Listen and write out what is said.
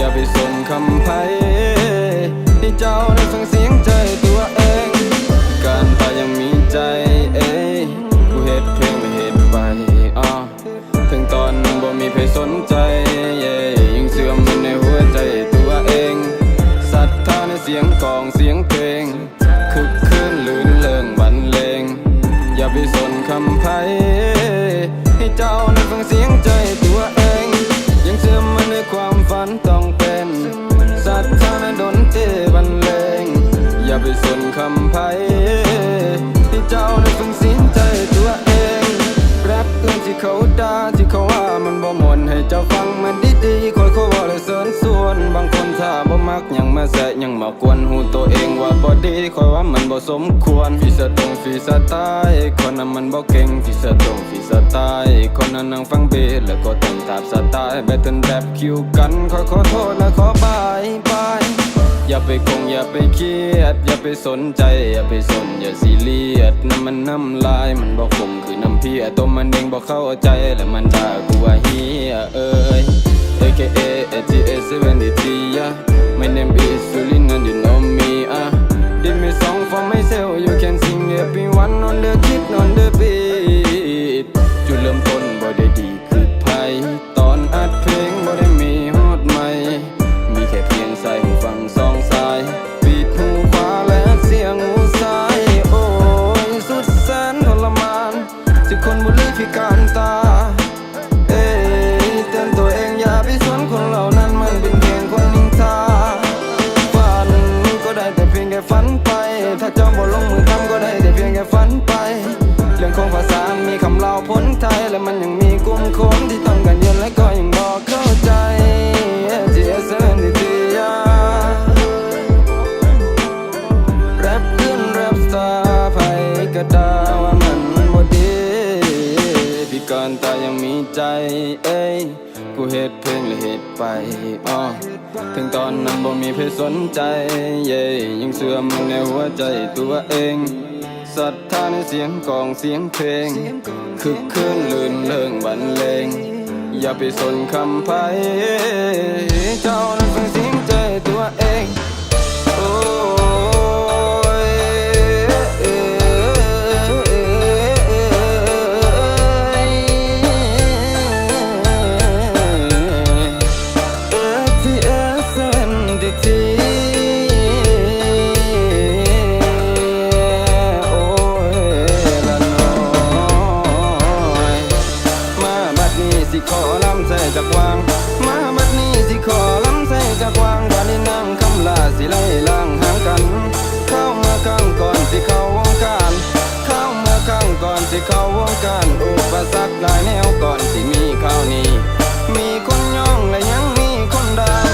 อย่าไปส่งคำภัยให้เจ้าได้ฟังเสียงใจตัวเอง การตายยังมีใจเอ้กูเฮ็ดเพลงไม่เฮ็ดไปอ๋อถึงตอนบ่มีใครสนใจเย่ยิ่งเสื่อมมันในหัวใจตัวเองศรัทธาในเสียงกองเสียงเพลงคึกคืนลื่นเลิงบรรเลงอย่าไปสนคำภัยให้เจ้าได้ฟังเสียงใจ มักยังมาแสะยังมากวนหูตัวเองว่าบ่ดีคอยว่ามันบ่สมควรฟีสตรงฟีสไตล์คนนั้นมันบ่เก่งฟีสตรงฟีสไตล์คนนั้นนั่งฟังเบสแล้วก็เต้นตามสไตล์แบตเทิลแบบคิวกันขอขอโทษและขอบายบายอย่าไปคงอย่าไปเครียด อย่าไปสนใจ อย่าไปสนอย่าซีเรียสน้ำมันน้ำลายมันบอกคงคือน้ำเพียตัวมันเองบอกเข้าใจและมันด่ากูว่าเฮียเอ้ย AKA ATA 73 yeah My name is Sulin and you know me ah Did me song for myself you can sing everyone on the kid on the beat จุดเริ่มต้นบ่ได้ดี ถ้าเจ้าบ่ลงมือทำก็ได้แต่เพียงแค่ฝันไป เรื่องของภาษา มีคำเล่าพ้นไทย และมันยังมีกลุ่มคนที่ต้องกันเย็นและก็ยังบอกเข้าใจที่เอสเอ็นดีทียาแรปขึ้นแรปสตาร์ไผก็ด่าว่ามันบ่ดีพิการตายังมีใจ เอ้ย กูเฮ็ดเพลงและเฮ็ดไปอ้อ ถึงตอนนั้นบ่มีเพศสนใจ เย้ยังเสื่อมในหัวใจตัวเองศรัทธาในเสียงกลองเสียงเพลง คึกคืนลื่นเริงบรรเลง อย่าไปสนคำไพ่ ก่อนที่เข้าวงการอุปสรรคหลายแนวก่อนที่มีข้าวนี้ มีคนย่องและยังมีคนด่า